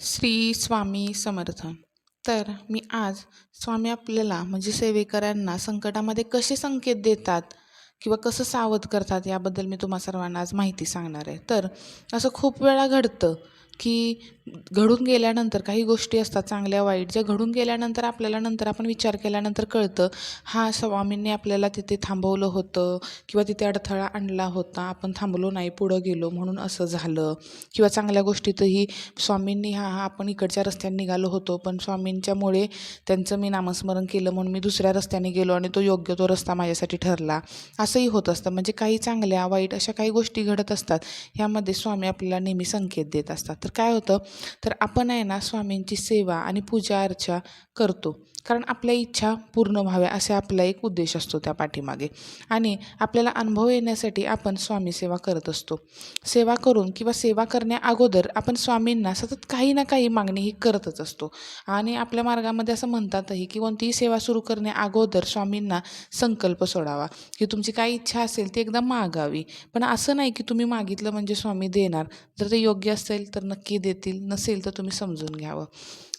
श्री स्वामी समर्थ. तर मी आज स्वामी आपल्याला म्हणजे सेवेकऱ्यांना संकटामध्ये कसे संकेत देतात किंवा कसं सावध करतात याबद्दल मी तुम्हा सर्वांना आज माहिती सांगणार आहे. तर असं खूप वेळा घडतं की घडून गेल्यानंतर काही गोष्टी असतात चांगल्या वाईट. ज्या घडून गेल्यानंतर आपल्याला नंतर आपण विचार केल्यानंतर कळतं हा स्वामींनी आपल्याला तिथे थांबवलं होतं किंवा तिथे अडथळा आणला होता आपण थांबलो नाही पुढं गेलो म्हणून असं झालं. किंवा चांगल्या गोष्टीतही स्वामींनी हा हा आपण इकडच्या रस्त्याने निघालो होतो पण स्वामींच्यामुळे त्यांचं मी नामस्मरण केलं म्हणून मी दुसऱ्या रस्त्याने गेलो आणि तो योग्य तो रस्ता माझ्यासाठी ठरला. असंही होत असतं. म्हणजे काही चांगल्या वाईट अशा काही गोष्टी घडत असतात ह्यामध्ये स्वामी आपल्याला नेहमी संकेत देत असतात. तर काय होतं तर आपण आहे ना स्वामींची सेवा आणि पूजा अर्चा करतो. कारण आपल्या इच्छा पूर्ण व्हाव्या असे आपला एक उद्देश असतो त्या पाठीमागे. आणि आपल्याला अनुभव येण्यासाठी आपण स्वामी सेवा करत असतो. सेवा करून किंवा सेवा करण्या अगोदर आपण स्वामींना सतत काही ना काही मागणी ही करतच असतो. आणि आपल्या मार्गामध्ये असं म्हणतातही की कोणतीही सेवा सुरू करण्या अगोदर स्वामींना संकल्प सोडावा. की तुमची काय इच्छा असेल ती एकदा मागावी. पण असं नाही की तुम्ही मागितलं म्हणजे स्वामी देणार. जर ते योग्य असेल तर नक्की देतील. नसेल तर तुम्ही समजून घ्यावं.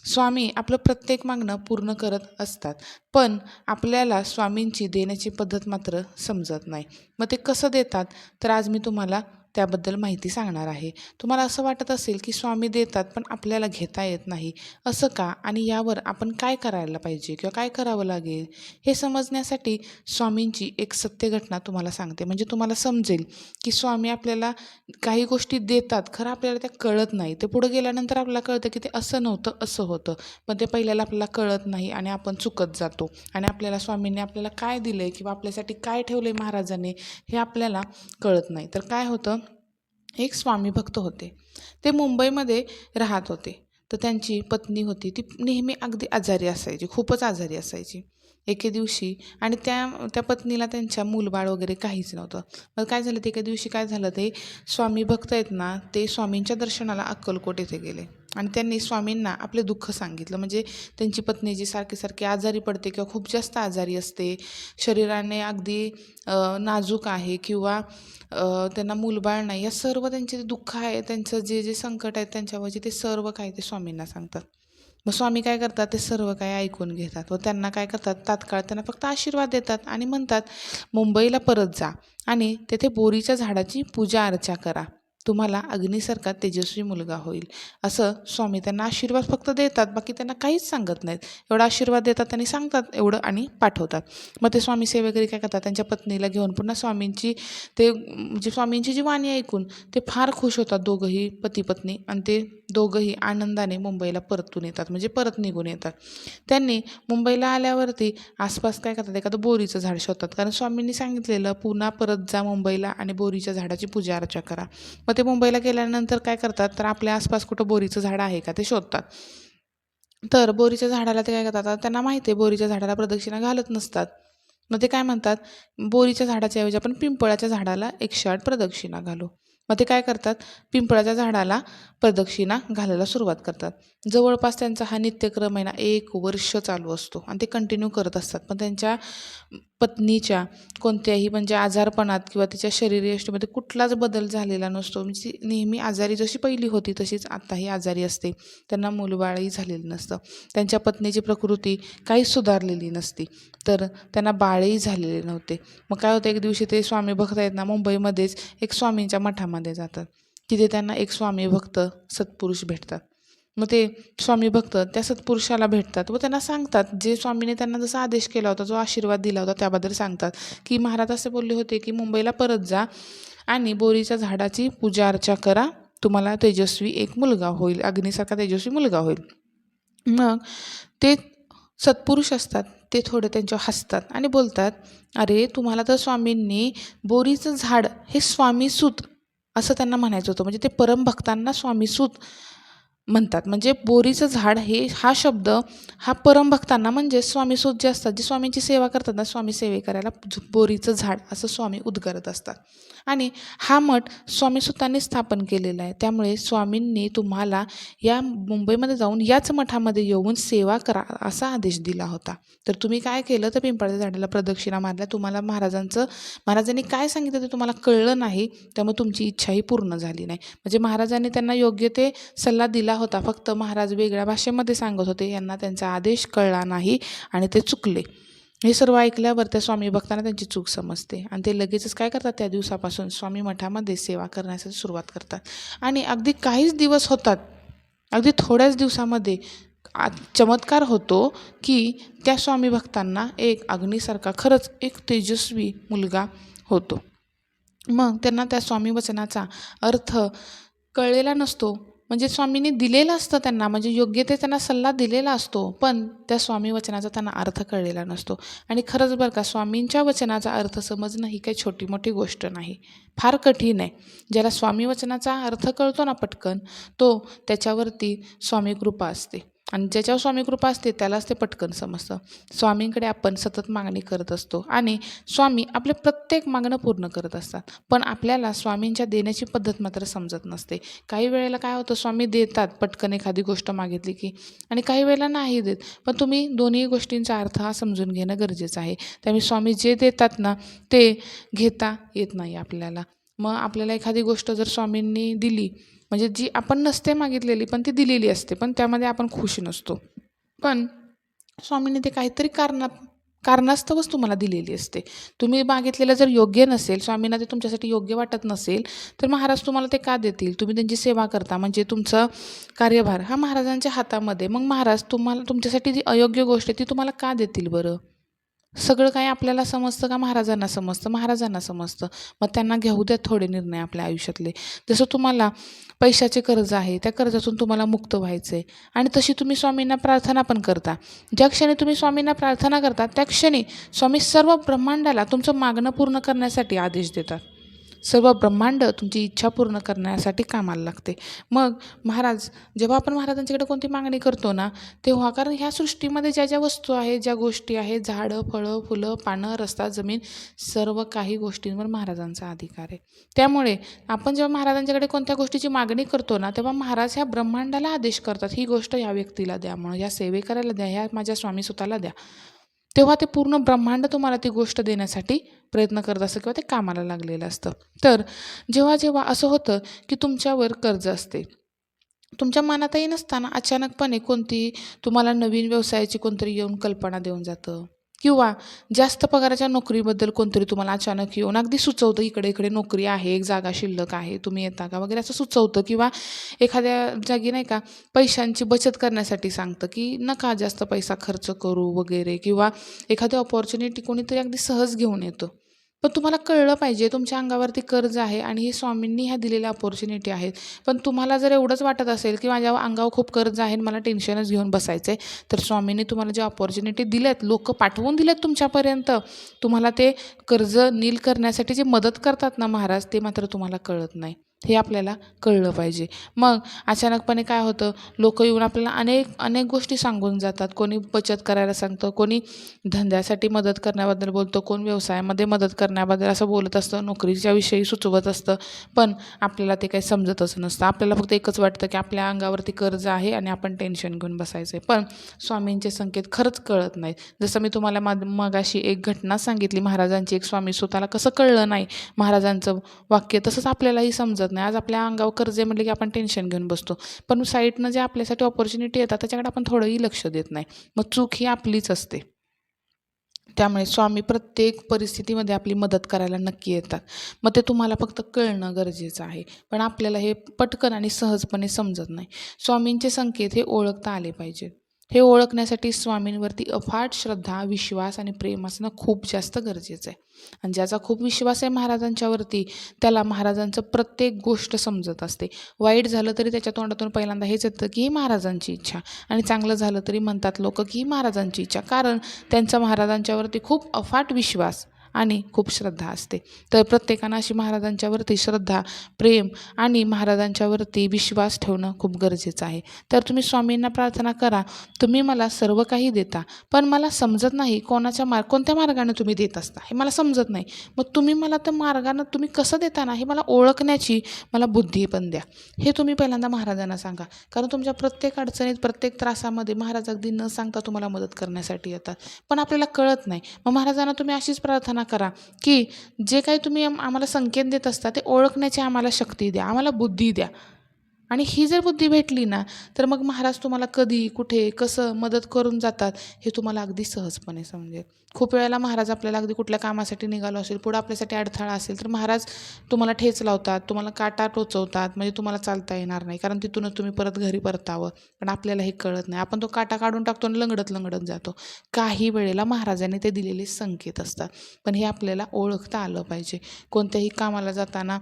स्वामी आपलं प्रत्येक मागणं पूर्ण करत असतात. पण आपल्याला स्वामींची देण्याची पद्धत मात्र समजत नाही. मग ते कसं देतात? तर आज मी तुम्हाला त्याबद्दल माहिती सांगणार आहे. तुम्हाला असं वाटत असेल की स्वामी देतात पण आपल्याला घेता येत नाही. असं का? आणि यावर आपण काय करायला पाहिजे किंवा काय करावं लागेल? हे समजण्यासाठी स्वामींची एक सत्य घटना तुम्हाला सांगते. म्हणजे तुम्हाला समजेल की स्वामी आपल्याला काही गोष्टी देतात खरं आपल्याला त्या कळत नाही. ते पुढं गेल्यानंतर आपल्याला कळतं की ते असं नव्हतं असं होतं. पण ते पहिल्याला आपल्याला कळत नाही आणि आपण चुकत जातो. आणि आपल्याला स्वामींनी आपल्याला काय दिलं आहे किंवा आपल्यासाठी काय ठेवलं आहे महाराजांनी हे आपल्याला कळत नाही. तर काय होतं? एक स्वामी भक्त होते. ते मुंबईमध्ये राहत होते. तर त्यांची पत्नी होती. ती नेहमी अगदी आजारी असायची. खूपच आजारी असायची. एके दिवशी आणि त्या त्या पत्नीला त्यांच्या मूलबाळ वगैरे काहीच नव्हतं. मग काय झालं? ते एके दिवशी काय झालं? ते स्वामी भक्त आहेत ना ते स्वामींच्या दर्शनाला अक्कलकोट येथे गेले. आणि त्यांनी स्वामींना आपले दुःख सांगितलं. म्हणजे त्यांची पत्नी जी सारखी सारखी आजारी पडते किंवा खूप जास्त आजारी असते शरीराने अगदी नाजूक आहे किंवा त्यांना मूलबाळ नाही या सर्व त्यांचे जे दुःख आहे त्यांचं जे जे संकट आहे त्यांच्यावरचे ते सर्व काय ते स्वामींना सांगतात. मग स्वामी काय करतात? ते सर्व काय ऐकून घेतात. व त्यांना काय करतात? तात्काळ त्यांना फक्त आशीर्वाद देतात आणि म्हणतात मुंबईला परत जा आणि तेथे बोरीच्या झाडाची पूजा अर्चा करा. तुम्हाला अग्नीसारखा तेजस्वी मुलगा होईल. असं स्वामी त्यांना आशीर्वाद फक्त देतात बाकी त्यांना काहीच सांगत नाहीत. एवढा आशीर्वाद देतात आणि सांगतात एवढं आणि पाठवतात. मग ते स्वामी सेवेकरी काय करतात त्यांच्या पत्नीला घेऊन पुन्हा स्वामींची ते म्हणजे स्वामींची जी वाणी ऐकून ते फार खुश होतात. दोघंही पती पत्नी आणि ते दोघंही आनंदाने मुंबईला परतून येतात म्हणजे परत निघून येतात. त्यांनी मुंबईला आल्यावरती आसपास काय करतात एखादं बोरीचं झाड शोधतात. कारण स्वामींनी सांगितलेलं पुन्हा परत जा मुंबईला आणि बोरीच्या झाडाची पूजा अर्चा करा. मग ते मुंबईला गेल्यानंतर काय करतात तर आपल्या आसपास कुठं बोरीचं झाड आहे का ते शोधतात. तर बोरीच्या झाडाला ते काय करतात त्यांना माहिती आहे बोरीच्या झाडाला प्रदक्षिणा घालत नसतात. मग ते काय म्हणतात बोरीच्या झाडाच्या ऐवजी आपण पिंपळाच्या झाडाला एकशे आठ प्रदक्षिणा घालू. मग ते काय करतात? पिंपळाच्या झाडाला प्रदक्षिणा घालायला सुरुवात करतात. जवळपास त्यांचा हा नित्यक्रम आहे ना एक वर्ष चालू असतो आणि ते कंटिन्यू करत असतात. पण त्यांच्या पत्नीच्या कोणत्याही म्हणजे आजारपणात किंवा तिच्या शरीरयष्टीमध्ये कुठलाच बदल झालेला नसतो. म्हणजे ती नेहमी आजारी जशी पहिली होती तशीच आत्ताही आजारी असते. त्यांना मुलबाळही झालेलं नसतं. त्यांच्या पत्नीची प्रकृती काहीच सुधारलेली नसती. तर त्यांना बाळही झालेले नव्हते. मग काय होतं? एक दिवशी ते स्वामी भक्त आहेत ना मुंबईमध्येच एक स्वामींच्या मठामध्ये जातात. तिथे त्यांना एक स्वामी भक्त सत्पुरुष भेटतात. मग ते स्वामी भक्त त्या सत्पुरुषाला भेटतात व त्यांना सांगतात. जे स्वामीने त्यांना जसा आदेश केला होता जो आशीर्वाद दिला होता त्याबद्दल सांगतात. की महाराज असे बोलले होते की मुंबईला परत जा आणि बोरीच्या झाडाची पूजा अर्चा करा. तुम्हाला तेजस्वी एक मुलगा होईल. अग्नीसारखा तेजस्वी मुलगा होईल. मग ते सत्पुरुष असतात. ते थोडे त्यांच्यावर हसतात आणि बोलतात अरे तुम्हाला तर स्वामींनी बोरीचं झाड हे स्वामीसूत असं त्यांना म्हणायचं होतं. म्हणजे ते परमभक्तांना स्वामीसूत म्हणतात. म्हणजे बोरीचं झाड हे हा शब्द हा परमभक्तांना म्हणजे स्वामीसूत जे असतात जे स्वामींची सेवा करतात ना स्वामी सेवे करायला बोरीचं झाड असं स्वामी उद्गारत असतात. आणि हा मठ स्वामीसुतांनी स्थापन केलेला आहे. त्यामुळे स्वामींनी तुम्हाला या मुंबईमध्ये जाऊन याच मठामध्ये येऊन सेवा करा असा आदेश दिला होता. तर तुम्ही काय केलं? तर पिंपळाच्या झाडाला प्रदक्षिणा मारल्या. तुम्हाला महाराजांचं महाराजांनी काय सांगितलं ते तुम्हाला कळलं नाही. त्यामुळे तुमची इच्छाही पूर्ण झाली नाही. म्हणजे महाराजांनी त्यांना योग्य ते सल्ला दिला होता. फक्त महाराज वेगळ्या भाषेमध्ये सांगत होते. यांना त्यांचा आदेश कळला नाही आणि ते चुकले. हे सर्व ऐकल्यावर त्या स्वामी भक्तांना त्यांची चूक समजते. आणि ते लगेचच काय करतात? त्या दिवसापासून स्वामी मठामध्ये सेवा करण्यासाठी सुरुवात करतात. आणि अगदी काहीच दिवस होतात. अगदी थोड्याच दिवसामध्ये आ चमत्कार होतो की त्या स्वामी भक्तांना एक अग्नीसारखा खरंच एक तेजस्वी मुलगा होतो. मग त्यांना त्या स्वामी वचनाचा अर्थ कळलेला नसतो. म्हणजे स्वामींनी दिलेलं असतं त्यांना म्हणजे योग्य ते त्यांना सल्ला दिलेला असतो पण त्या स्वामी वचनाचा त्यांना अर्थ कळलेला नसतो. आणि खरंच बरं का स्वामींच्या वचनाचा अर्थ समजणं ही काही छोटी मोठी गोष्ट नाही. फार कठीण आहे. ज्याला स्वामी वचनाचा अर्थ कळतो ना पटकन तो त्याच्यावरती स्वामी कृपा असते. आणि ज्याच्यावर स्वामी कृपा असते त्यालाच ते पटकन समजतं. स्वामींकडे आपण सतत मागणी करत असतो आणि स्वामी आपले प्रत्येक मागणं पूर्ण करत असतात. पण आपल्याला स्वामींच्या देण्याची पद्धत मात्र समजत नसते. काही वेळेला काय होतं स्वामी देतात पटकन एखादी गोष्ट मागितली की आणि काही वेळेला नाही देत. पण तुम्ही दोन्ही गोष्टींचा अर्थ हा समजून घेणं गरजेचं आहे. त्यामुळे स्वामी जे देतात ना ते घेता येत नाही आपल्याला. मग आपल्याला एखादी गोष्ट जर स्वामींनी दिली म्हणजे जी आपण नसते मागितलेली पण ती दिलेली असते पण त्यामध्ये आपण खुश नसतो. पण स्वामींनी ते काहीतरी कारणा कारणास्तवच तुम्हाला दिलेली असते. तुम्ही मागितलेलं जर योग्य नसेल स्वामींना ते तुमच्यासाठी योग्य वाटत नसेल तर महाराज तुम्हाला ते का देतील? तुम्ही त्यांची सेवा करता म्हणजे तुमचा कार्यभार हा महाराजांच्या हातामध्ये. मग महाराज तुम्हाला तुमच्यासाठी जी अयोग्य गोष्ट आहे ती तुम्हाला का देतील बरं? सगळं काही आपल्याला समजतं का? महाराजांना समजतं महाराजांना समजतं. मग त्यांना घेऊ द्या थोडे निर्णय आपल्या आयुष्यातले. जसं तुम्हाला पैशाचे कर्ज आहे त्या कर्जातून तुम्हाला मुक्त व्हायचं आहे आणि तशी तुम्ही स्वामींना प्रार्थना पण करता. ज्या क्षणी तुम्ही स्वामींना प्रार्थना करता त्या क्षणी स्वामी सर्व ब्रह्मांडाला तुमचं मागणं पूर्ण करण्यासाठी आदेश देतात. सर्व ब्रह्मांड तुमची इच्छा पूर्ण करण्यासाठी कामाला लागते. मग महाराज जेव्हा आपण महाराजांच्याकडे कोणती मागणी करतो ना तेव्हा कारण ह्या सृष्टीमध्ये ज्या ज्या वस्तू आहेत ज्या गोष्टी आहेत झाडं फळं फुलं पानं रस्ता जमीन सर्व काही गोष्टींवर महाराजांचा अधिकार आहे. त्यामुळे आपण जेव्हा महाराजांच्याकडे कोणत्या गोष्टीची मागणी करतो ना तेव्हा महाराज ह्या ब्रह्मांडाला आदेश करतात ही गोष्ट या व्यक्तीला द्या म्हणून या सेवेकऱ्याला द्या ह्या माझ्या स्वामी स्वतःला द्या. तेव्हा ते पूर्ण ब्रह्मांड तुम्हाला ती गोष्ट देण्यासाठी प्रयत्न करत असतं किंवा ते कामाला लागलेलं असतं. तर जेव्हा जेव्हा असं होतं की तुमच्यावर कर्ज असते तुमच्या मनातही नसताना अचानकपणे कोणती तुम्हाला नवीन व्यवसायाची कोणतरी येऊन कल्पना देऊन जातं? किंवा जास्त पगाराच्या नोकरीबद्दल कोणतरी तुम्हाला अचानक येऊन अगदी सुचवतं इकडे इकडे नोकरी आहे एक जागा शिल्लक आहे तुम्ही येता का? वगैरे असं सुचवतं किंवा एखाद्या जागी नाही का पैशांची बचत करण्यासाठी सांगतं की नका जास्त पैसा खर्च करू वगैरे किंवा एखादी ऑपॉर्च्युनिटी कोणीतरी अगदी सहज घेऊन येतं. पण तुम्हाला कळलं पाहिजे तुमच्या अंगावरती कर्ज आहे आणि ही स्वामींनी ह्या दिलेल्या अपॉर्च्युनिटी आहेत. पण तुम्हाला जर एवढंच वाटत असेल की माझ्या अंगावर खूप कर्ज आहे आणि मला टेन्शनच घेऊन बसायचं आहे तर स्वामींनी तुम्हाला ज्या अपॉर्च्युनिटी दिल्यात लोक पाठवून दिलेत तुमच्यापर्यंत तुम्हाला ते कर्ज नील करण्यासाठी जे मदत करतात ना महाराज ते मात्र तुम्हाला कळत नाही. हे आपल्याला कळलं पाहिजे. मग अचानकपणे काय होतं? लोक येऊन आपल्याला अनेक अनेक गोष्टी सांगून जातात. कोणी बचत करायला सांगतं कोणी धंद्यासाठी मदत करण्याबद्दल बोलतं कोण व्यवसायामध्ये मदत करण्याबद्दल असं बोलत असतं नोकरीच्या विषयी सुचवत असतं. पण आपल्याला ते काही समजतच नसतं. आपल्याला फक्त एकच वाटतं की आपल्या अंगावरती कर्ज आहे आणि आपण टेन्शन घेऊन बसायचं आहे. पण स्वामींचे संकेत खरंच कळत नाहीत. जसं मी तुम्हाला मगाशी एक घटना सांगितली. महाराजांची एक स्वामी स्वतःला कसं कळलं नाही? महाराजांचं वाक्य तसंच आपल्यालाही समजत नाही. आज आपल्या अंगावर कर्ज म्हटलं की आपण टेन्शन घेऊन बसतो. पण साईटनं जे आपल्यासाठी ऑपॉर्च्युनिटी येतात त्याच्याकडे आपण थोडंही लक्ष देत नाही. मग चूक ही आपलीच असते. त्यामुळे स्वामी प्रत्येक परिस्थितीमध्ये आपली मदत करायला नक्की येतात. मग ते तुम्हाला फक्त कळणं गरजेचं आहे. पण आपल्याला हे पटकन आणि सहजपणे समजत नाही. स्वामींचे संकेत हे ओळखता आले पाहिजेत. हे ओळखण्यासाठी स्वामींवरती अफाट श्रद्धा विश्वास आणि प्रेम असणं खूप जास्त गरजेचं आहे. आणि ज्याचा खूप विश्वास आहे महाराजांच्यावरती त्याला महाराजांचं प्रत्येक गोष्ट समजत असते. वाईट झालं तरी त्याच्या तोंडातून पहिल्यांदा हेच येतं की ही महाराजांची इच्छा. आणि चांगलं झालं तरी म्हणतात लोक की ही महाराजांची इच्छा. कारण त्यांचा महाराजांच्यावरती खूप अफाट विश्वास आणि खूप श्रद्धा असते. तर प्रत्येकानं अशी महाराजांच्यावरती श्रद्धा प्रेम आणि महाराजांच्यावरती विश्वास ठेवणं खूप गरजेचं आहे. तर तुम्ही स्वामींना प्रार्थना करा. तुम्ही मला सर्व काही देता पण मला समजत नाही कोणाच्या मार्ग कोणत्या मार्गाने तुम्ही देत असता हे मला समजत नाही. मग तुम्ही मला त्या मार्गानं तुम्ही कसं देता ना हे मला ओळखण्याची मला बुद्धी पण द्या. हे तुम्ही पहिल्यांदा महाराजांना सांगा. कारण तुमच्या प्रत्येक अडचणीत प्रत्येक त्रासामध्ये महाराज अगदी न सांगता तुम्हाला मदत करण्यासाठी येतात. पण आपल्याला कळत नाही. मग महाराजांना तुम्ही अशीच प्रार्थना करा की जे काही तुम्ही आम- आम्हाला संकेत देत असता ते ओळखण्याची आम्हाला शक्ती द्या आम्हाला बुद्धी द्या. आणि ही जर बुद्धी भेटली ना तर मग महाराज तुम्हाला कधी कुठे कसं मदत करून जातात हे तुम्हाला अगदी सहजपणे समजेल. खूप वेळेला महाराज आपल्याला अगदी कुठल्या कामासाठी निघालो असेल पुढं आपल्यासाठी अडथळा असेल तर महाराज तुम्हाला ठेच लावतात तुम्हाला काटा टोचवतात म्हणजे तुम्हाला चालता येणार नाही कारण तिथूनच तुम्ही परत घरी परतावं. पण आपल्याला हे कळत नाही. आपण तो काटा काढून टाकतो आणि लंगडत लंगडत जातो. काही वेळेला महाराजांनी ते दिलेले संकेत असतात. पण हे आपल्याला ओळखता आलं पाहिजे. कोणत्याही कामाला जाताना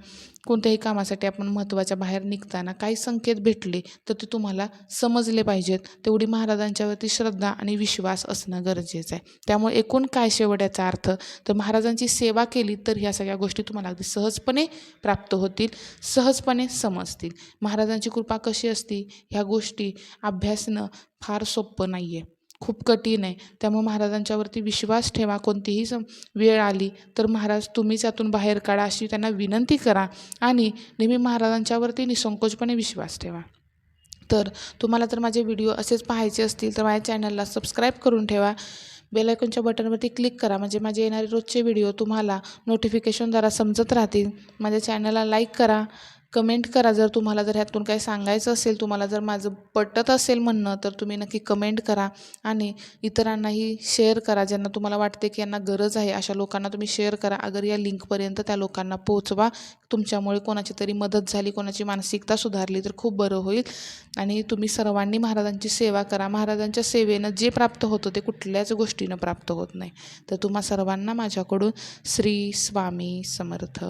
कोणत्याही कामासाठी आपण महत्त्वाच्या बाहेर निघताना काही संकेत भेटले तर ते तुम्हाला समजले पाहिजेत. तेवढी महाराजांच्यावरती श्रद्धा आणि विश्वास असणं गरजेचं आहे. त्यामुळे एकूण काय शेवट याचा अर्थ? तर महाराजांची सेवा केली तर ह्या सगळ्या गोष्टी तुम्हाला अगदी सहजपणे प्राप्त होतील सहजपणे समजतील. महाराजांची कृपा कशी असती? ह्या गोष्टी अभ्यासणं फार सोपं नाही आहे खूप कठीण आहे. त्यामुळे महाराजांच्यावरती विश्वास ठेवा. कोणतीही सम वेळ आली तर महाराज तुम्हीच यातून बाहेर काढा अशी त्यांना विनंती करा आणि नेहमी महाराजांच्यावरती निसंकोचपणे विश्वास ठेवा. तर तुम्हाला जर माझे व्हिडिओ असेच पाहायचे असतील तर माझ्या चॅनलला सबस्क्राईब करून ठेवा. बेलायकॉनच्या बटनवरती क्लिक करा. म्हणजे माझे येणारे रोजचे व्हिडिओ तुम्हाला नोटिफिकेशनद्वारा समजत राहतील. माझ्या चॅनलला लाईक करा. कमेंट करा. जर तुम्हाला जर ह्यातून काही सांगायचं असेल तुम्हाला जर माझं पटत असेल म्हणणं तर तुम्ही नक्की कमेंट करा आणि इतरांनाही शेअर करा. ज्यांना तुम्हाला वाटते की यांना गरज आहे अशा लोकांना तुम्ही शेअर करा. अगर या लिंकपर्यंत त्या लोकांना पोहोचवा तुमच्यामुळे कोणाची तरी मदत झाली कोणाची मानसिकता सुधारली तर खूप बरं होईल. आणि तुम्ही सर्वांनी महाराजांची सेवा करा. महाराजांच्या सेवेनं जे प्राप्त होतं ते कुठल्याच गोष्टीनं प्राप्त होत नाही. तर तुम्हा सर्वांना माझ्याकडून श्री स्वामी समर्थ.